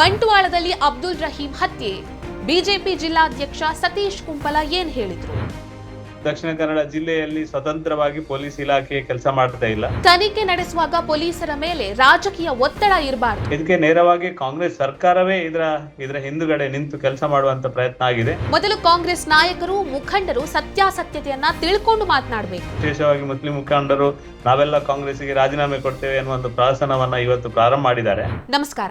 ಬಂಟ್ವಾಳದಲ್ಲಿ ಅಬ್ದುಲ್ ರಹೀಂ ಹತ್ಯೆ. ಬಿಜೆಪಿ ಜಿಲ್ಲಾಧ್ಯಕ್ಷ ಸತೀಶ್ ಕುಂಪಲ ಏನ್ ಹೇಳಿದ್ರು? ದಕ್ಷಿಣ ಕನ್ನಡ ಜಿಲ್ಲೆಯಲ್ಲಿ ಸ್ವತಂತ್ರವಾಗಿ ಪೊಲೀಸ್ ಇಲಾಖೆ ಕೆಲಸ ಮಾಡ್ತಾ ಇಲ್ಲ. ತನಿಖೆ ನಡೆಸುವಾಗ ಪೊಲೀಸರ ಮೇಲೆ ರಾಜಕೀಯ ಒತ್ತಡ ಇರಬಾರ್ದು. ಇದಕ್ಕೆ ನೇರವಾಗಿ ಕಾಂಗ್ರೆಸ್ ಸರ್ಕಾರವೇ ಇದರ ಇದರ ಹಿಂದುಗಡೆ ನಿಂತು ಕೆಲಸ ಮಾಡುವಂತ ಪ್ರಯತ್ನ ಆಗಿದೆ. ಮೊದಲು ಕಾಂಗ್ರೆಸ್ ನಾಯಕರು ಮುಖಂಡರು ಸತ್ಯಾಸತ್ಯತೆಯನ್ನ ತಿಳ್ಕೊಂಡು ಮಾತನಾಡಬೇಕು. ವಿಶೇಷವಾಗಿ ಮುಸ್ಲಿಂ ಮುಖಂಡರು ನಾವೆಲ್ಲ ಕಾಂಗ್ರೆಸ್ಗೆ ರಾಜೀನಾಮೆ ಕೊಡ್ತೇವೆ ಅನ್ನುವ ಒಂದು ಪ್ರಹಸನವನ್ನ ಇವತ್ತು ಪ್ರಾರಂಭ ಮಾಡಿದ್ದಾರೆ. ನಮಸ್ಕಾರ.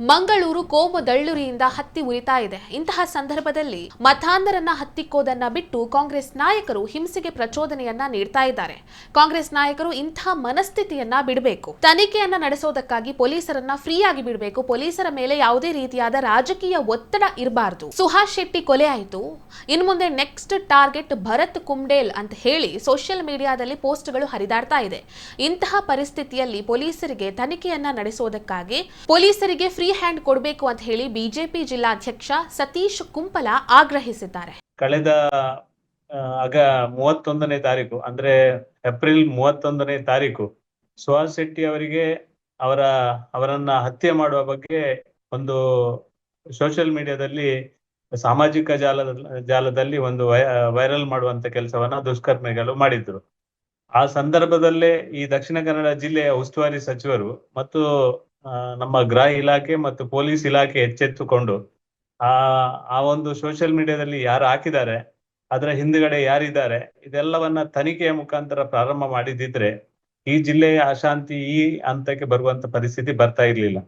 ಮಂಗಳೂರು ಕೋಮು ದಳ್ಳುರಿಯಿಂದ ಹತ್ತಿ ಉರಿತಾ ಇದೆ. ಇಂತಹ ಸಂದರ್ಭದಲ್ಲಿ ಮತಾಂಧರನ್ನ ಹತ್ತಿಕ್ಕೋದನ್ನ ಬಿಟ್ಟು ಕಾಂಗ್ರೆಸ್ ನಾಯಕರು ಹಿಂಸೆಗೆ ಪ್ರಚೋದನೆಯನ್ನ ನೀಡ್ತಾ ಇದ್ದಾರೆ. ಕಾಂಗ್ರೆಸ್ ನಾಯಕರು ಇಂತಹ ಮನಸ್ಥಿತಿಯನ್ನ ಬಿಡಬೇಕು. ತನಿಖೆಯನ್ನ ನಡೆಸೋದಕ್ಕಾಗಿ ಪೊಲೀಸರನ್ನ ಫ್ರೀಯಾಗಿ ಬಿಡಬೇಕು. ಪೊಲೀಸರ ಮೇಲೆ ಯಾವುದೇ ರೀತಿಯಾದ ರಾಜಕೀಯ ಒತ್ತಡ ಇರಬಾರದು. ಸುಹಾಸ್ ಶೆಟ್ಟಿ ಕೊಲೆ ಆಯಿತು. ಇನ್ನು ಮುಂದೆ ನೆಕ್ಸ್ಟ್ ಟಾರ್ಗೆಟ್ ಭರತ್ ಕುಂಡೇಲ್ ಅಂತ ಹೇಳಿ ಸೋಷಿಯಲ್ ಮೀಡಿಯಾದಲ್ಲಿ ಪೋಸ್ಟ್ಗಳು ಹರಿದಾಡ್ತಾ ಇದೆ. ಇಂತಹ ಪರಿಸ್ಥಿತಿಯಲ್ಲಿ ಪೊಲೀಸರಿಗೆ ತನಿಖೆಯನ್ನ ನಡೆಸೋದಕ್ಕಾಗಿ ಪೊಲೀಸರಿಗೆ ಫ್ರೀ ಹ್ಯಾಂಡ್ ಕೊಡಬೇಕು ಅಂತ ಹೇಳಿ ಬಿಜೆಪಿ ಜಿಲ್ಲಾಧ್ಯಕ್ಷ ಸತೀಶ್ ಕುಂಪಲ ಆಗ್ರಹಿಸಿದ್ದಾರೆ. ಕಳೆದ ಆಗ ಮೂವತ್ತೊಂದನೇ ತಾರೀಕು, ಅಂದ್ರೆ ಏಪ್ರಿಲ್ ಮೂವತ್ತೊಂದನೇ ತಾರೀಕು, ಸುಹಾಸ್ ಶೆಟ್ಟಿ ಅವರಿಗೆ ಅವರ, ಅವರನ್ನ ಹತ್ಯೆ ಮಾಡುವ ಬಗ್ಗೆ ಒಂದು ಸೋಷಿಯಲ್ ಮೀಡಿಯಾದಲ್ಲಿ ಸಾಮಾಜಿಕ ಜಾಲದ, ಜಾಲದಲ್ಲಿ ಒಂದು ವೈರಲ್ ಮಾಡುವಂತ ಕೆಲಸವನ್ನ ದುಷ್ಕರ್ಮಿಗಳು ಮಾಡಿದ್ರು. ಆ ಸಂದರ್ಭದಲ್ಲೇ ಈ ದಕ್ಷಿಣ ಕನ್ನಡ ಜಿಲ್ಲೆಯ ಉಸ್ತುವಾರಿ ಸಚಿವರು ಮತ್ತು ನಮ್ಮ ಗೃಹ ಇಲಾಖೆ ಮತ್ತು ಪೊಲೀಸ್ ಇಲಾಖೆ ಎಚ್ಚೆತ್ತುಕೊಂಡು ಆ ಆ ಒಂದು ಸೋಷಿಯಲ್ ಮೀಡಿಯಾದಲ್ಲಿ ಯಾರು ಹಾಕಿದ್ದಾರೆ, ಅದರ ಹಿಂದುಗಡೆ ಯಾರಿದ್ದಾರೆ, ಇದೆಲ್ಲವನ್ನ ತನಿಖೆಯ ಮುಖಾಂತರ ಪ್ರಾರಂಭ ಮಾಡಿದಿದ್ರೆ ಈ ಜಿಲ್ಲೆಯ ಅಶಾಂತಿ ಈ ಹಂತಕ್ಕೆ ಬರುವಂತ ಪರಿಸ್ಥಿತಿ ಬರ್ತಾ ಇರ್ಲಿಲ್ಲ.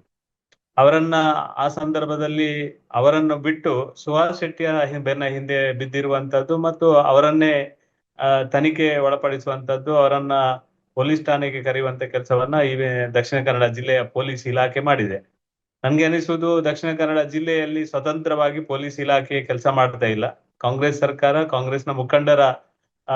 ಅವರನ್ನ ಆ ಸಂದರ್ಭದಲ್ಲಿ ಅವರನ್ನು ಬಿಟ್ಟು ಸುಹಾಸ್ ಶೆಟ್ಟಿಯ ಬೆನ್ನ ಹಿಂದೆ ಬಿದ್ದಿರುವಂತದ್ದು ಮತ್ತು ಅವರನ್ನೇ ತನಿಖೆ ಒಳಪಡಿಸುವಂತದ್ದು ಅವರನ್ನ ಪೊಲೀಸ್ ಠಾಣೆಗೆ ಕರೆಯುವಂತ ಕೆಲಸವನ್ನ ಈ ದಕ್ಷಿಣ ಕನ್ನಡ ಜಿಲ್ಲೆಯ ಪೊಲೀಸ್ ಇಲಾಖೆ ಮಾಡಿದೆ. ನನ್ಗೆ ಅನಿಸುವುದು ದಕ್ಷಿಣ ಕನ್ನಡ ಜಿಲ್ಲೆಯಲ್ಲಿ ಸ್ವತಂತ್ರವಾಗಿ ಪೊಲೀಸ್ ಇಲಾಖೆ ಕೆಲಸ ಮಾಡ್ತಾ ಇಲ್ಲ. ಕಾಂಗ್ರೆಸ್ ಸರ್ಕಾರ, ಕಾಂಗ್ರೆಸ್ನ ಮುಖಂಡರ, ಆ,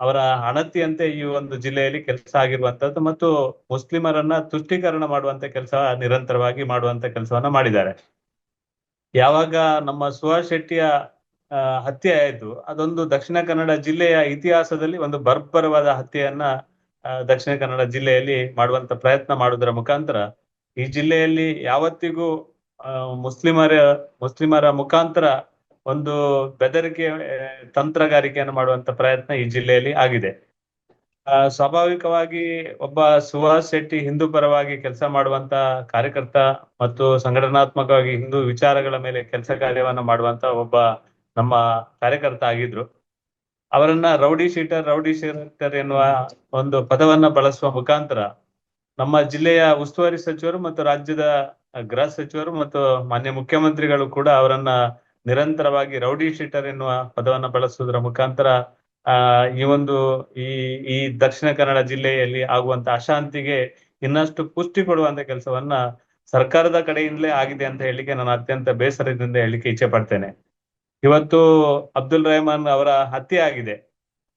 ಅವರ ಅಣತಿಯಂತೆ ಈ ಒಂದು ಜಿಲ್ಲೆಯಲ್ಲಿ ಕೆಲಸ ಆಗಿರುವಂತದ್ದು ಮತ್ತು ಮುಸ್ಲಿಮರನ್ನ ತುಷ್ಟೀಕರಣ ಮಾಡುವಂತ ಕೆಲಸ ನಿರಂತರವಾಗಿ ಮಾಡುವಂತ ಕೆಲಸವನ್ನ ಮಾಡಿದ್ದಾರೆ. ಯಾವಾಗ ನಮ್ಮ ಸುಹಾಸ್ ಶೆಟ್ಟಿಯ ಹತ್ಯೆ ಆಯಿತು, ಅದೊಂದು ದಕ್ಷಿಣ ಕನ್ನಡ ಜಿಲ್ಲೆಯ ಇತಿಹಾಸದಲ್ಲಿ ಒಂದು ಬರ್ಬರವಾದ ಹತ್ಯೆಯನ್ನ ದಕ್ಷಿಣ ಕನ್ನಡ ಜಿಲ್ಲೆಯಲ್ಲಿ ಮಾಡುವಂತ ಪ್ರಯತ್ನ ಮಾಡುವುದರ ಮುಖಾಂತರ ಈ ಜಿಲ್ಲೆಯಲ್ಲಿ ಯಾವತ್ತಿಗೂ ಮುಸ್ಲಿಮರ ಮುಸ್ಲಿಮರ ಮುಖಾಂತರ ಒಂದು ಬೆದರಿಕೆ ತಂತ್ರಗಾರಿಕೆಯನ್ನು ಮಾಡುವಂತ ಪ್ರಯತ್ನ ಈ ಜಿಲ್ಲೆಯಲ್ಲಿ ಆಗಿದೆ. ಆ, ಸ್ವಾಭಾವಿಕವಾಗಿ ಒಬ್ಬ ಸುಹಾಸ್ ಶೆಟ್ಟಿ ಹಿಂದೂ ಪರವಾಗಿ ಕೆಲಸ ಮಾಡುವಂತ ಕಾರ್ಯಕರ್ತ ಮತ್ತು ಸಂಘಟನಾತ್ಮಕವಾಗಿ ಹಿಂದೂ ವಿಚಾರಗಳ ಮೇಲೆ ಕೆಲಸ ಕಾರ್ಯವನ್ನು ಮಾಡುವಂತ ಒಬ್ಬ ನಮ್ಮ ಕಾರ್ಯಕರ್ತ ಆಗಿದ್ರು. ಅವರನ್ನ ರೌಡಿ ಶೀಟರ್ ರೌಡಿ ಶೀಟರ್ ಎನ್ನುವ ಒಂದು ಪದವನ್ನ ಬಳಸುವ ಮುಖಾಂತರ ನಮ್ಮ ಜಿಲ್ಲೆಯ ಉಸ್ತುವಾರಿ ಸಚಿವರು ಮತ್ತು ರಾಜ್ಯದ ಗೃಹ ಸಚಿವರು ಮತ್ತು ಮಾನ್ಯ ಮುಖ್ಯಮಂತ್ರಿಗಳು ಕೂಡ ಅವರನ್ನ ನಿರಂತರವಾಗಿ ರೌಡಿ ಶೀಟರ್ ಎನ್ನುವ ಪದವನ್ನ ಬಳಸುವುದರ ಮುಖಾಂತರ, ಆ, ಈ ಒಂದು ಈ ಈ ದಕ್ಷಿಣ ಕನ್ನಡ ಜಿಲ್ಲೆಯಲ್ಲಿ ಆಗುವಂತ ಅಶಾಂತಿಗೆ ಇನ್ನಷ್ಟು ಪುಷ್ಟಿ ಕೊಡುವಂತ ಕೆಲಸವನ್ನ ಸರ್ಕಾರದ ಕಡೆಯಿಂದಲೇ ಆಗಿದೆ ಅಂತ ಹೇಳಿಕ್ಕೆ ನಾನು ಅತ್ಯಂತ ಬೇಸರದಿಂದ ಹೇಳಿಕ್ಕೆ ಇಚ್ಛೆ ಪಡ್ತೇನೆ. ಇವತ್ತು ಅಬ್ದುಲ್ ರೆಹಮಾನ್ ಅವರ ಹತ್ಯೆ ಆಗಿದೆ.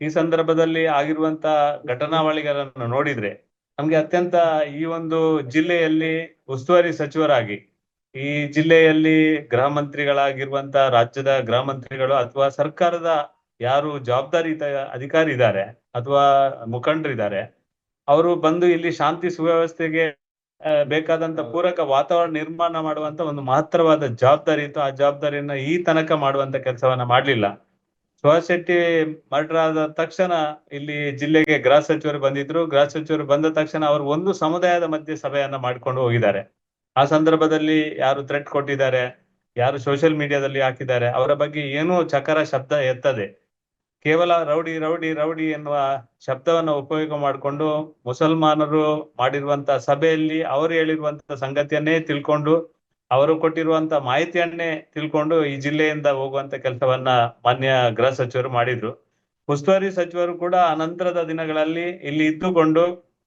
ಈ ಸಂದರ್ಭದಲ್ಲಿ ಆಗಿರುವಂತ ಘಟನಾವಳಿಗಳನ್ನು ನೋಡಿದ್ರೆ ನಮ್ಗೆ ಅತ್ಯಂತ ಈ ಒಂದು ಜಿಲ್ಲೆಯಲ್ಲಿ ಉಸ್ತುವಾರಿ ಸಚಿವರಾಗಿ, ಈ ಜಿಲ್ಲೆಯಲ್ಲಿ ಗೃಹ ಮಂತ್ರಿಗಳಾಗಿರುವಂತ ರಾಜ್ಯದ ಗೃಹ ಮಂತ್ರಿಗಳು ಅಥವಾ ಸರ್ಕಾರದ ಯಾರು ಜವಾಬ್ದಾರಿ ಅಧಿಕಾರಿ ಇದ್ದಾರೆ ಅಥವಾ ಮುಖಂಡರಿದ್ದಾರೆ, ಅವರು ಬಂದು ಇಲ್ಲಿ ಶಾಂತಿ ಸುವ್ಯವಸ್ಥೆಗೆ ಬೇಕಾದಂತ ಪೂರಕ ವಾತಾವರಣ ನಿರ್ಮಾಣ ಮಾಡುವಂತ ಒಂದು ಮಹತ್ತರವಾದ ಜವಾಬ್ದಾರಿ ಇತ್ತು. ಆ ಜವಾಬ್ದಾರಿಯನ್ನ ಈ ತನಕ ಮಾಡುವಂತ ಕೆಲಸವನ್ನ ಮಾಡ್ಲಿಲ್ಲ. ಸುಹಾಸ್ ಶೆಟ್ಟಿ ಮರ್ಡರ್ ಆದ ತಕ್ಷಣ ಇಲ್ಲಿ ಜಿಲ್ಲೆಗೆ ಗೃಹ ಸಚಿವರು ಬಂದಿದ್ರು. ಗೃಹ ಸಚಿವರು ಬಂದ ತಕ್ಷಣ ಅವರು ಒಂದು ಸಮುದಾಯದ ಮಧ್ಯೆ ಸಭೆಯನ್ನ ಮಾಡ್ಕೊಂಡು ಹೋಗಿದ್ದಾರೆ. ಆ ಸಂದರ್ಭದಲ್ಲಿ ಯಾರು ಥ್ರೆಟ್ ಕೊಟ್ಟಿದ್ದಾರೆ ಯಾರು ಸೋಷಿಯಲ್ ಮೀಡಿಯಾದಲ್ಲಿ ಹಾಕಿದ್ದಾರೆ ಅವರ ಬಗ್ಗೆ ಏನೂ ಚಕರ ಶಬ್ದ ಎತ್ತದೆ. ಕೇವಲ ರೌಡಿ ರೌಡಿ ರೌಡಿ ಎನ್ನುವ ಶಬ್ದವನ್ನ ಉಪಯೋಗ ಮಾಡಿಕೊಂಡು ಮುಸಲ್ಮಾನರು ಮಾಡಿರುವಂತಹ ಸಭೆಯಲ್ಲಿ ಅವರು ಹೇಳಿರುವಂತಹ ಸಂಗತಿಯನ್ನೇ ತಿಳ್ಕೊಂಡು ಅವರು ಕೊಟ್ಟಿರುವಂತ ಮಾಹಿತಿಯನ್ನೇ ತಿಳ್ಕೊಂಡು ಈ ಜಿಲ್ಲೆಯಿಂದ ಹೋಗುವಂತ ಕೆಲಸವನ್ನ ಮಾನ್ಯ ಗೃಹ ಸಚಿವರು ಮಾಡಿದ್ರು. ಉಸ್ತುವಾರಿ ಸಚಿವರು ಕೂಡ ಅನಂತರದ ದಿನಗಳಲ್ಲಿ ಇಲ್ಲಿ ಇದ್ದುಕೊಂಡು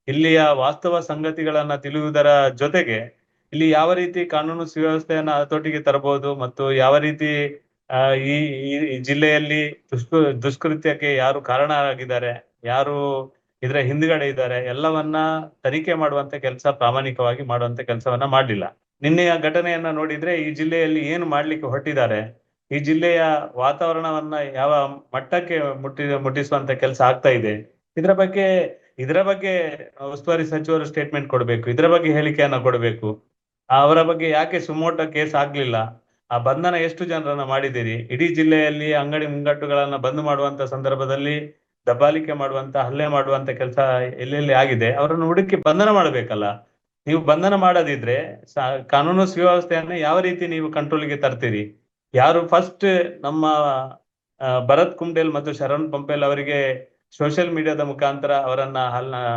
ಇಲ್ಲಿಯ ವಾಸ್ತವ ಸಂಗತಿಗಳನ್ನ ತಿಳಿಯುವುದರ ಜೊತೆಗೆ ಇಲ್ಲಿ ಯಾವ ರೀತಿ ಕಾನೂನು ಸುವ್ಯವಸ್ಥೆಯನ್ನ ಹತೋಟಿಗೆ ತರಬಹುದು ಮತ್ತು ಯಾವ ರೀತಿ ಈ ಜಿಲ್ಲೆಯಲ್ಲಿ ದುಷ್ಕೃ, ದುಷ್ಕೃತ್ಯಕ್ಕೆ ಯಾರು ಕಾರಣರಾಗಿದ್ದಾರೆ, ಯಾರು ಇದರ ಹಿಂದ್ಗಡೆ ಇದ್ದಾರೆ, ಎಲ್ಲವನ್ನ ತನಿಖೆ ಮಾಡುವಂತ ಕೆಲಸ ಪ್ರಾಮಾಣಿಕವಾಗಿ ಮಾಡುವಂತ ಕೆಲಸವನ್ನ ಮಾಡಲಿಲ್ಲ. ನಿನ್ನೆಯ ಘಟನೆಯನ್ನ ನೋಡಿದ್ರೆ ಈ ಜಿಲ್ಲೆಯಲ್ಲಿ ಏನು ಮಾಡ್ಲಿಕ್ಕೆ ಹೊರಟಿದ್ದಾರೆ, ಈ ಜಿಲ್ಲೆಯ ವಾತಾವರಣವನ್ನ ಯಾವ ಮಟ್ಟಕ್ಕೆ ಮುಟ್ಟಿ, ಮುಟ್ಟಿಸುವಂತ ಕೆಲಸ ಆಗ್ತಾ ಇದೆ, ಇದರ ಬಗ್ಗೆ ಇದರ ಬಗ್ಗೆ ಉಸ್ತುವಾರಿ ಸಚಿವರು ಸ್ಟೇಟ್ಮೆಂಟ್ ಕೊಡಬೇಕು, ಇದರ ಬಗ್ಗೆ ಹೇಳಿಕೆಯನ್ನ ಕೊಡಬೇಕು ಅವರ ಬಗ್ಗೆ ಯಾಕೆ ಸುಮೋಟ ಕೇಸ್ ಆಗ್ಲಿಲ್ಲ ಆ ಬಂಧನ ಎಷ್ಟು ಜನರನ್ನ ಮಾಡಿದ್ದೀರಿ? ಇಡೀ ಜಿಲ್ಲೆಯಲ್ಲಿ ಅಂಗಡಿ ಮುಂಗಟ್ಟುಗಳನ್ನ ಬಂದ್ ಮಾಡುವಂತ ಸಂದರ್ಭದಲ್ಲಿ ದಬ್ಬಾಲಿಕೆ ಮಾಡುವಂತ, ಹಲ್ಲೆ ಮಾಡುವಂತ ಕೆಲಸ ಎಲ್ಲೆಲ್ಲಿ ಆಗಿದೆ? ಅವರನ್ನು ಹುಡುಕಿ ಬಂಧನ ಮಾಡಬೇಕಲ್ಲ. ನೀವು ಬಂಧನ ಮಾಡದಿದ್ರೆ ಕಾನೂನು ಸುವ್ಯವಸ್ಥೆಯನ್ನ ಯಾವ ರೀತಿ ನೀವು ಕಂಟ್ರೋಲ್ಗೆ ತರ್ತೀರಿ? ಯಾರು ಫಸ್ಟ್ ನಮ್ಮ ಭರತ್ ಕುಂಡೇಲ್ ಮತ್ತು ಶರಣ್ ಪಂಪೇಲ್ ಅವರಿಗೆ ಸೋಷಿಯಲ್ ಮೀಡಿಯಾದ ಮುಖಾಂತರ ಅವರನ್ನ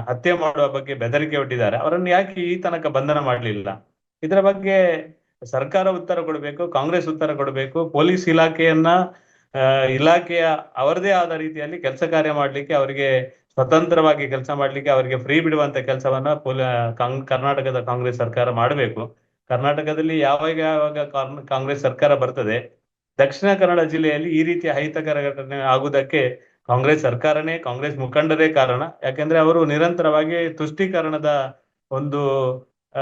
ಹತ್ಯೆ ಮಾಡುವ ಬಗ್ಗೆ ಬೆದರಿಕೆ ಒಡ್ಡಿದ್ದಾರೆ. ಅವರನ್ನು ಯಾಕೆ ಈ ತನಕ ಬಂಧನ ಮಾಡಲಿಲ್ಲ? ಇದರ ಬಗ್ಗೆ ಸರ್ಕಾರ ಉತ್ತರ ಕೊಡಬೇಕು, ಕಾಂಗ್ರೆಸ್ ಉತ್ತರ ಕೊಡಬೇಕು, ಪೊಲೀಸ್ ಇಲಾಖೆಯನ್ನ ಇಲಾಖೆಯ ಅವರದೇ ಆದ ರೀತಿಯಲ್ಲಿ ಕೆಲಸ ಕಾರ್ಯ ಮಾಡ್ಲಿಕ್ಕೆ ಅವರಿಗೆ ಸ್ವತಂತ್ರವಾಗಿ ಕೆಲಸ ಮಾಡ್ಲಿಕ್ಕೆ ಅವರಿಗೆ ಫ್ರೀ ಬಿಡುವಂತ ಕೆಲಸವನ್ನ ಪೊಲ ಕರ್ನಾಟಕದ ಕಾಂಗ್ರೆಸ್ ಸರ್ಕಾರ ಮಾಡಬೇಕು. ಕರ್ನಾಟಕದಲ್ಲಿ ಯಾವಾಗ ಯಾವಾಗ ಕಾಂಗ್- ಕಾಂಗ್ರೆಸ್ ಸರ್ಕಾರ ಬರ್ತದೆ, ದಕ್ಷಿಣ ಕನ್ನಡ ಜಿಲ್ಲೆಯಲ್ಲಿ ಈ ರೀತಿಯ ಅಹಿತಕರ ಘಟನೆ ಆಗುವುದಕ್ಕೆ ಕಾಂಗ್ರೆಸ್ ಸರ್ಕಾರನೇ, ಕಾಂಗ್ರೆಸ್ ಮುಖಂಡರೇ ಕಾರಣ. ಯಾಕೆಂದ್ರೆ ಅವರು ನಿರಂತರವಾಗಿ ತುಷ್ಟೀಕರಣದ ಒಂದು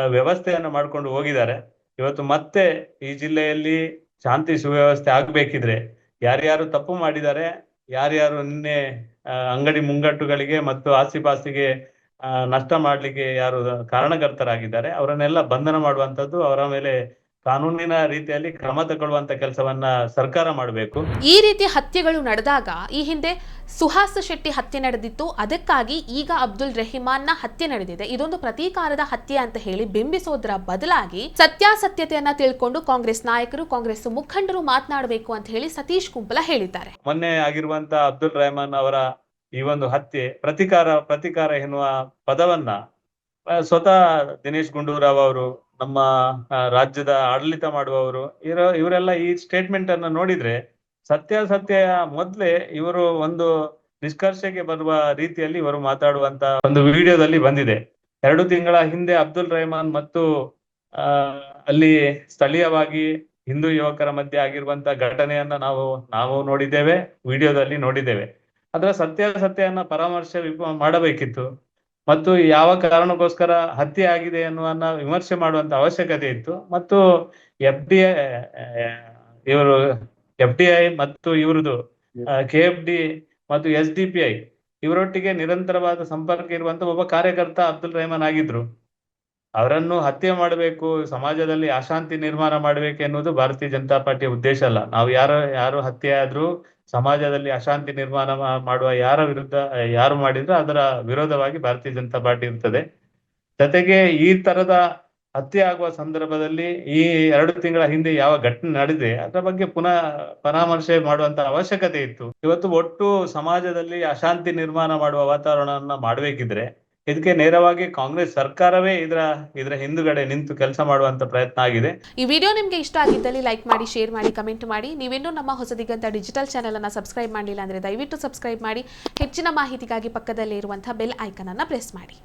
ವ್ಯವಸ್ಥೆಯನ್ನು ಮಾಡ್ಕೊಂಡು ಹೋಗಿದ್ದಾರೆ. ಇವತ್ತು ಮತ್ತೆ ಈ ಜಿಲ್ಲೆಯಲ್ಲಿ ಶಾಂತಿ ಸುವ್ಯವಸ್ಥೆ ಆಗ್ಬೇಕಿದ್ರೆ ಯಾರ್ಯಾರು ತಪ್ಪು ಮಾಡಿದ್ದಾರೆ, ಯಾರ್ಯಾರು ನಿನ್ನೆ ಅಂಗಡಿ ಮುಂಗಟ್ಟುಗಳಿಗೆ ಮತ್ತು ಆಸ್ತಿಪಾಸ್ತಿಗೆ ನಷ್ಟ ಮಾಡ್ಲಿಕ್ಕೆ ಯಾರು ಕಾರಣಕರ್ತರಾಗಿದ್ದಾರೆ, ಅವರನ್ನೆಲ್ಲ ಬಂಧನ ಮಾಡುವಂತದ್ದು ಅವರ ಮೇಲೆ ಕಾನೂನಿನ ರೀತಿಯಲ್ಲಿ ಕ್ರಮ ತಗೊಳ್ಳುವಂತ ಕೆಲಸವನ್ನ ಸರ್ಕಾರ ಮಾಡಬೇಕು. ಈ ರೀತಿ ಹತ್ಯೆಗಳು ನಡೆದಾಗ ಈ ಹಿಂದೆ ಸುಹಾಸ್ ಶೆಟ್ಟಿ ಹತ್ಯೆ ನಡೆದಿತ್ತು. ಅದಕ್ಕಾಗಿ ಈಗ ಅಬ್ದುಲ್ ರೆಹಿಮಾನ್ನ ಹತ್ಯೆ ನಡೆದಿದೆ. ಇದೊಂದು ಪ್ರತೀಕಾರದ ಹತ್ಯೆ ಅಂತ ಹೇಳಿ ಬಿಂಬಿಸೋದ್ರ ಬದಲಾಗಿ ಸತ್ಯಾಸತ್ಯತೆಯನ್ನ ತಿಳ್ಕೊಂಡು ಕಾಂಗ್ರೆಸ್ ನಾಯಕರು ಕಾಂಗ್ರೆಸ್ ಮುಖಂಡರು ಮಾತನಾಡಬೇಕು ಅಂತ ಹೇಳಿ ಸತೀಶ್ ಕುಂಪಲ ಹೇಳಿದ್ದಾರೆ. ಮೊನ್ನೆ ಆಗಿರುವಂತ ಅಬ್ದುಲ್ ರೆಹಮಾನ್ ಅವರ ಈ ಒಂದು ಹತ್ಯೆ ಪ್ರತಿಕಾರ ಪ್ರತಿಕಾರ ಎನ್ನುವ ಪದವನ್ನ ಸ್ವತಃ ದಿನೇಶ್ ಗುಂಡೂರಾವ್ ಅವರು ನಮ್ಮ ರಾಜ್ಯದ ಆಡಳಿತ ಮಾಡುವವರು, ಇರೋ, ಇವರೆಲ್ಲ ಈ ಸ್ಟೇಟ್ಮೆಂಟ್ ಅನ್ನ ನೋಡಿದ್ರೆ ಸತ್ಯಾಸತ್ಯ ಮೊದ್ಲೇ ಇವರು ಒಂದು ನಿಷ್ಕರ್ಷೆಗೆ ಬರುವ ರೀತಿಯಲ್ಲಿ ಇವರು ಮಾತಾಡುವಂತ ಒಂದು ವಿಡಿಯೋದಲ್ಲಿ ಬಂದಿದೆ. ಎರಡು ತಿಂಗಳ ಹಿಂದೆ ಅಬ್ದುಲ್ ರೆಹಮಾನ್ ಮತ್ತು ಅಲ್ಲಿ ಸ್ಥಳೀಯವಾಗಿ ಹಿಂದೂ ಯುವಕರ ಮಧ್ಯೆ ಆಗಿರುವಂತ ಘಟನೆಯನ್ನ ನಾವು ನಾವು ನೋಡಿದ್ದೇವೆ, ವಿಡಿಯೋದಲ್ಲಿ ನೋಡಿದ್ದೇವೆ. ಅದರ ಸತ್ಯಾಸತ್ಯನ ಪರಾಮರ್ಶೆ ಮಾಡಬೇಕಿತ್ತು. ಮತ್ತು ಯಾವ ಕಾರಣಕ್ಕೋಸ್ಕರ ಹತ್ಯೆ ಆಗಿದೆ ಎನ್ನುವನ್ನ ವಿಮರ್ಶೆ ಮಾಡುವಂತ ಅವಶ್ಯಕತೆ ಇತ್ತು. ಮತ್ತು ಎಫ್ ಡಿ ಇವರು ಎಫ್ ಡಿ ಐ ಮತ್ತು ಇವರದು ಕೆ ಎಫ್ ಡಿ ಮತ್ತು ಎಸ್ ಡಿ ಪಿ ಐ ಇವರೊಟ್ಟಿಗೆ ನಿರಂತರವಾದ ಸಂಪರ್ಕ ಇರುವಂತ ಒಬ್ಬ ಕಾರ್ಯಕರ್ತ ಅಬ್ದುಲ್ ರೆಹಮಾನ್ ಆಗಿದ್ರು. ಅವರನ್ನು ಹತ್ಯೆ ಮಾಡಬೇಕು, ಸಮಾಜದಲ್ಲಿ ಅಶಾಂತಿ ನಿರ್ಮಾಣ ಮಾಡಬೇಕು ಎನ್ನುವುದು ಭಾರತೀಯ ಜನತಾ ಪಾರ್ಟಿಯ ಉದ್ದೇಶ ಅಲ್ಲ. ನಾವು ಯಾರ, ಯಾರು ಹತ್ಯೆ ಆದ್ರೂ ಸಮಾಜದಲ್ಲಿ ಅಶಾಂತಿ ನಿರ್ಮಾಣ ಮಾಡುವ ಯಾರ ವಿರುದ್ಧ, ಯಾರು ಮಾಡಿದ್ರು ಅದರ ವಿರೋಧವಾಗಿ ಭಾರತೀಯ ಜನತಾ ಪಾರ್ಟಿ ಇರ್ತದೆ. ಜೊತೆಗೆ ಈ ತರದ ಹತ್ಯೆ ಆಗುವ ಸಂದರ್ಭದಲ್ಲಿ ಈ ಎರಡು ತಿಂಗಳ ಹಿಂದೆ ಯಾವ ಘಟನೆ ನಡೆದಿದೆ, ಅದರ ಬಗ್ಗೆ ಪುನಃ ಪರಾಮರ್ಶೆ ಮಾಡುವಂತ ಅವಶ್ಯಕತೆ ಇತ್ತು. ಇವತ್ತು ಒಟ್ಟು ಸಮಾಜದಲ್ಲಿ ಅಶಾಂತಿ ನಿರ್ಮಾಣ ಮಾಡುವ ವಾತಾವರಣವನ್ನ ಮಾಡಬೇಕಿದ್ರೆ ಇದಕ್ಕೆ ನೇರವಾಗಿ ಕಾಂಗ್ರೆಸ್ ಸರ್ಕಾರವೇ ಇದರ ಇದರ ಹಿಂದುಗಡೆ ನಿಂತು ಕೆಲಸ ಮಾಡುವಂತ ಪ್ರಯತ್ನ ಆಗಿದೆ. ಈ ವಿಡಿಯೋ ನಿಮಗೆ ಇಷ್ಟ ಆಗಿದ್ದಲ್ಲಿ ಲೈಕ್ ಮಾಡಿ, ಶೇರ್ ಮಾಡಿ, ಕಮೆಂಟ್ ಮಾಡಿ. ನೀವಿನ್ನೂ ನಮ್ಮ ಹೊಸದಿಗಂತ ಡಿಜಿಟಲ್ ಚಾನೆಲ್ ಅನ್ನ ಸಬ್ಸ್ಕ್ರೈಬ್ ಮಾಡಲಿಲ್ಲ ಅಂದ್ರೆ ದಯವಿಟ್ಟು ಸಬ್ಸ್ಕ್ರೈಬ್ ಮಾಡಿ. ಹೆಚ್ಚಿನ ಮಾಹಿತಿಗಾಗಿ ಪಕ್ಕದಲ್ಲಿ ಇರುವಂತಹ ಬೆಲ್ ಐಕನ್ ಅನ್ನ ಪ್ರೆಸ್ ಮಾಡಿ.